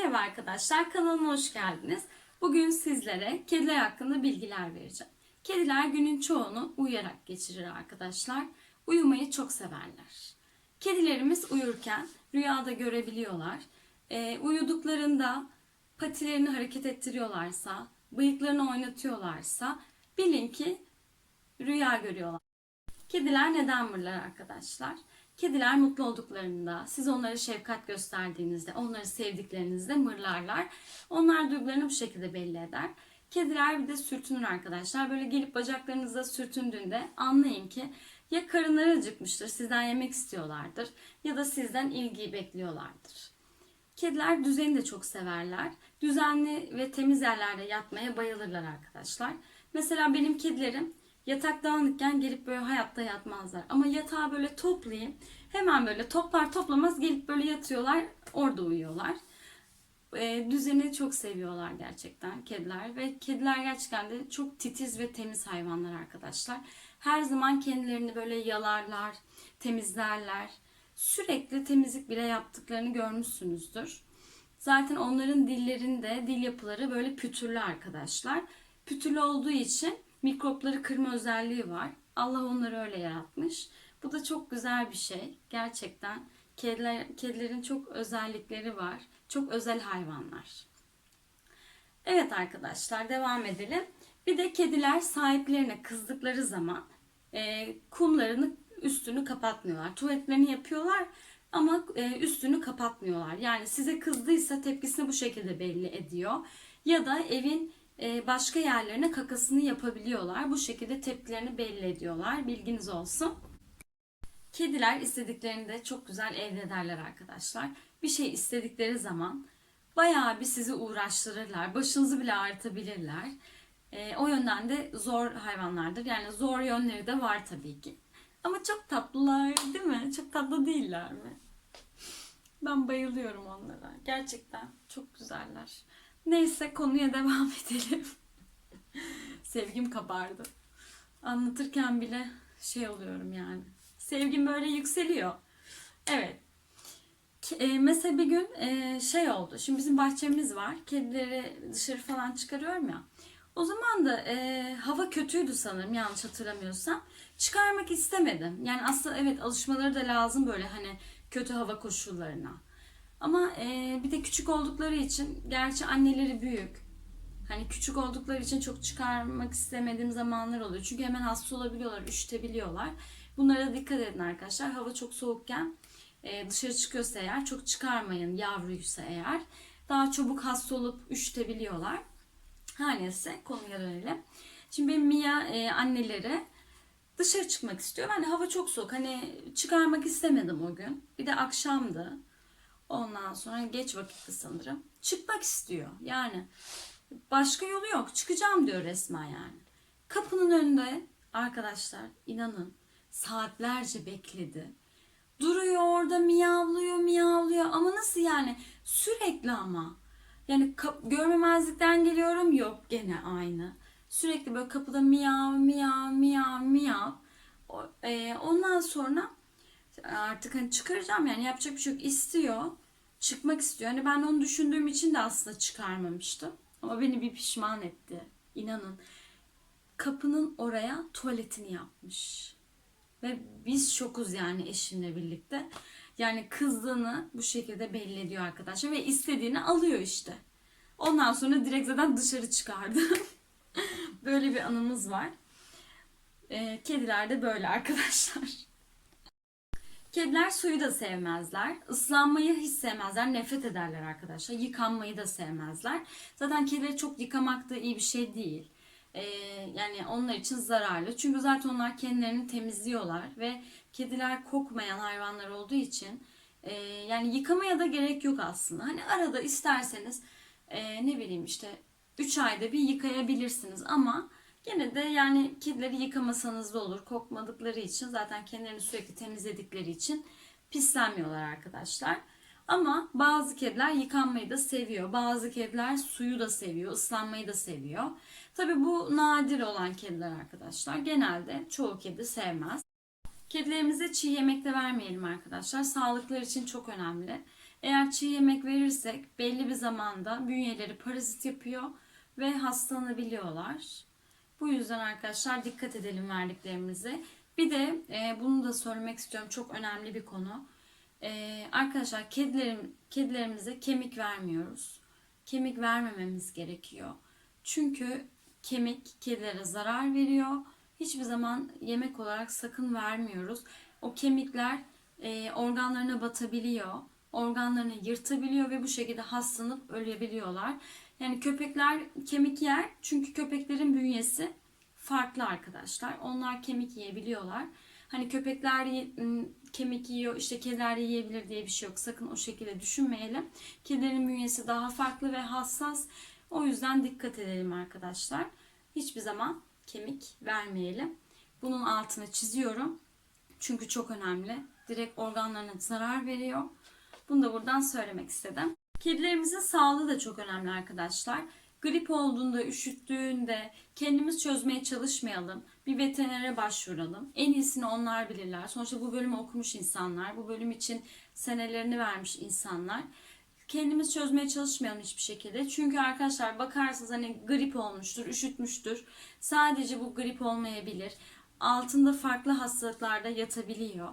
Merhaba arkadaşlar, kanalıma hoş geldiniz. Bugün sizlere kediler hakkında bilgiler vereceğim. Kediler günün çoğunu uyuyarak geçirir arkadaşlar. Uyumayı çok severler. Kedilerimiz uyurken rüyada görebiliyorlar. Ee, uyuduklarında patilerini hareket ettiriyorlarsa, bıyıklarını oynatıyorlarsa bilin ki rüya görüyorlar. Kediler neden mırlar arkadaşlar? Kediler mutlu olduklarında, siz onlara şefkat gösterdiğinizde, onları sevdiklerinizde mırlarlar. Onlar duygularını bu şekilde belli eder. Kediler bir de sürtünür arkadaşlar. Böyle gelip bacaklarınıza sürtündüğünde anlayın ki ya karınları acıkmıştır, sizden yemek istiyorlardır ya da sizden ilgiyi bekliyorlardır. Kediler düzeni de çok severler. Düzenli ve temiz yerlerde yatmaya bayılırlar arkadaşlar. Mesela benim kedilerim yatak dağınıkken gelip böyle hayatta yatmazlar. Ama yatağı böyle toplayayım. Hemen böyle toplar toplamaz gelip böyle yatıyorlar. Orada uyuyorlar. E, düzeni çok seviyorlar gerçekten kediler. Ve kediler gerçekten de çok titiz ve temiz hayvanlar arkadaşlar. Her zaman kendilerini böyle yalarlar, temizlerler. Sürekli temizlik bile yaptıklarını görmüşsünüzdür. Zaten onların dillerinde dil yapıları böyle pütürlü arkadaşlar. Pütürlü olduğu için mikropları kırma özelliği var. Allah onları öyle yaratmış. Bu da çok güzel bir şey. Gerçekten kediler, kedilerin çok özellikleri var. Çok özel hayvanlar. Evet arkadaşlar devam edelim. Bir de kediler sahiplerine kızdıkları zaman e, kumlarını üstünü kapatmıyorlar. Tuvaletlerini yapıyorlar ama e, üstünü kapatmıyorlar. Yani size kızdıysa tepkisini bu şekilde belli ediyor. Ya da evin başka yerlerine kakasını yapabiliyorlar. Bu şekilde tepkilerini belli ediyorlar. Bilginiz olsun. Kediler istediklerini de çok güzel elde ederler arkadaşlar. Bir şey istedikleri zaman bayağı bir sizi uğraştırırlar. Başınızı bile ağrıtabilirler. E, o yönden de zor hayvanlardır. Yani zor yönleri de var tabii ki. Ama çok tatlılar değil mi? Çok tatlı değiller mi? Ben bayılıyorum onlara. Gerçekten çok güzeller. Neyse konuya devam edelim. Sevgim kabardı. Anlatırken bile şey oluyorum yani. Sevgim böyle yükseliyor. Evet. E, mesela bir gün e, şey oldu. Şimdi bizim bahçemiz var. Kedileri dışarı falan çıkarıyorum ya. O zaman da e, hava kötüydü sanırım yanlış hatırlamıyorsam. Çıkarmak istemedim. Yani aslında evet alışmaları da lazım böyle hani kötü hava koşullarına. Ama e, bir de küçük oldukları için gerçi anneleri büyük. Hani küçük oldukları için çok çıkarmak istemediğim zamanlar oluyor. Çünkü hemen hasta olabiliyorlar, üşütebiliyorlar. Bunlara dikkat edin arkadaşlar. Hava çok soğukken e, dışarı çıkıyorsa eğer çok çıkarmayın yavruysa eğer. Daha çabuk hasta olup üşütebiliyorlar. Her neyse konuya dönelim. Şimdi benim Mia e, anneleri dışarı çıkmak istiyor. Hani hava çok soğuk. Hani çıkarmak istemedim o gün. Bir de akşamdı. Ondan sonra geç vakitti sanırım. Çıkmak istiyor. Yani başka yolu yok. Çıkacağım diyor resmen yani. Kapının önünde arkadaşlar inanın saatlerce bekledi. Duruyor orada miyavlıyor miyavlıyor ama nasıl yani sürekli ama. Yani görmemezlikten geliyorum yok gene aynı. Sürekli böyle kapıda miyav miyav miyav miyav. E, ondan sonra artık hani çıkaracağım yani yapacak bir şey yok istiyor. Çıkmak istiyor. Hani ben onu düşündüğüm için de aslında çıkarmamıştım. Ama beni bir pişman etti. İnanın. Kapının oraya tuvaletini yapmış. Ve biz şokuz yani eşimle birlikte. Yani kızdığını bu şekilde belli ediyor arkadaşlar. Ve istediğini alıyor işte. Ondan sonra direkt zaten dışarı çıkardı. böyle bir anımız var. Ee, kediler de böyle arkadaşlar. Kediler suyu da sevmezler. Islanmayı hiç sevmezler. Nefret ederler arkadaşlar. Yıkanmayı da sevmezler. Zaten kedileri çok yıkamak da iyi bir şey değil. Ee, yani onlar için zararlı. Çünkü zaten onlar kendilerini temizliyorlar ve kediler kokmayan hayvanlar olduğu için e, yani yıkamaya da gerek yok aslında. Hani arada isterseniz e, ne bileyim işte 3 ayda bir yıkayabilirsiniz ama Gene de yani kedileri yıkamasanız da olur. Kokmadıkları için zaten kendilerini sürekli temizledikleri için pislenmiyorlar arkadaşlar. Ama bazı kediler yıkanmayı da seviyor. Bazı kediler suyu da seviyor, ıslanmayı da seviyor. Tabi bu nadir olan kediler arkadaşlar. Genelde çoğu kedi sevmez. Kedilerimize çiğ yemek de vermeyelim arkadaşlar. Sağlıkları için çok önemli. Eğer çiğ yemek verirsek belli bir zamanda bünyeleri parazit yapıyor ve hastalanabiliyorlar. Bu yüzden arkadaşlar dikkat edelim verdiklerimize. Bir de e, bunu da söylemek istiyorum. Çok önemli bir konu. E, arkadaşlar kedilerim, kedilerimize kemik vermiyoruz. Kemik vermememiz gerekiyor. Çünkü kemik kedilere zarar veriyor. Hiçbir zaman yemek olarak sakın vermiyoruz. O kemikler e, organlarına batabiliyor. Organlarını yırtabiliyor ve bu şekilde hastalanıp ölebiliyorlar. Yani köpekler kemik yer çünkü köpeklerin bünyesi farklı arkadaşlar. Onlar kemik yiyebiliyorlar. Hani köpekler kemik yiyor, işte kediler yiyebilir diye bir şey yok. Sakın o şekilde düşünmeyelim. Kedilerin bünyesi daha farklı ve hassas. O yüzden dikkat edelim arkadaşlar. Hiçbir zaman kemik vermeyelim. Bunun altını çiziyorum. Çünkü çok önemli. Direkt organlarına zarar veriyor. Bunu da buradan söylemek istedim. Kedilerimizin sağlığı da çok önemli arkadaşlar. Grip olduğunda, üşüttüğünde kendimiz çözmeye çalışmayalım. Bir veterinere başvuralım. En iyisini onlar bilirler. Sonuçta bu bölümü okumuş insanlar. Bu bölüm için senelerini vermiş insanlar. Kendimiz çözmeye çalışmayalım hiçbir şekilde. Çünkü arkadaşlar bakarsınız hani grip olmuştur, üşütmüştür. Sadece bu grip olmayabilir. Altında farklı hastalıklarda yatabiliyor.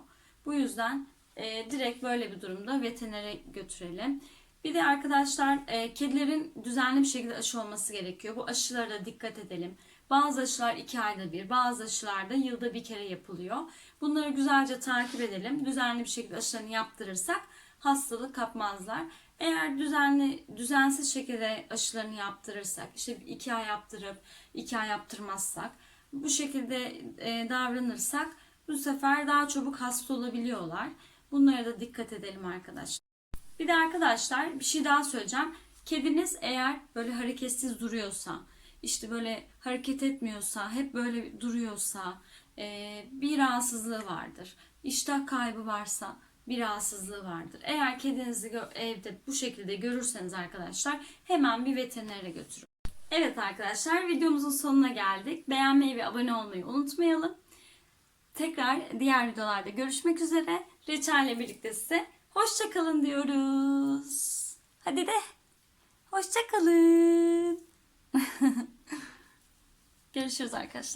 Bu yüzden e, direkt böyle bir durumda veterinere götürelim. Bir de arkadaşlar e, kedilerin düzenli bir şekilde aşı olması gerekiyor. Bu aşılara da dikkat edelim. Bazı aşılar iki ayda bir, bazı aşılar da yılda bir kere yapılıyor. Bunları güzelce takip edelim. Düzenli bir şekilde aşılarını yaptırırsak hastalık kapmazlar. Eğer düzenli, düzensiz şekilde aşılarını yaptırırsak, işte iki ay yaptırıp iki ay yaptırmazsak, bu şekilde e, davranırsak bu sefer daha çabuk hasta olabiliyorlar. Bunlara da dikkat edelim arkadaşlar. Bir de arkadaşlar bir şey daha söyleyeceğim. Kediniz eğer böyle hareketsiz duruyorsa, işte böyle hareket etmiyorsa, hep böyle duruyorsa, e, bir rahatsızlığı vardır. İştah kaybı varsa bir rahatsızlığı vardır. Eğer kedinizi evde bu şekilde görürseniz arkadaşlar hemen bir veterinere götürün. Evet arkadaşlar videomuzun sonuna geldik. Beğenmeyi ve abone olmayı unutmayalım. Tekrar diğer videolarda görüşmek üzere. Reçelle birlikte size hoşça kalın diyoruz. Hadi de hoşça kalın. Görüşürüz arkadaşlar.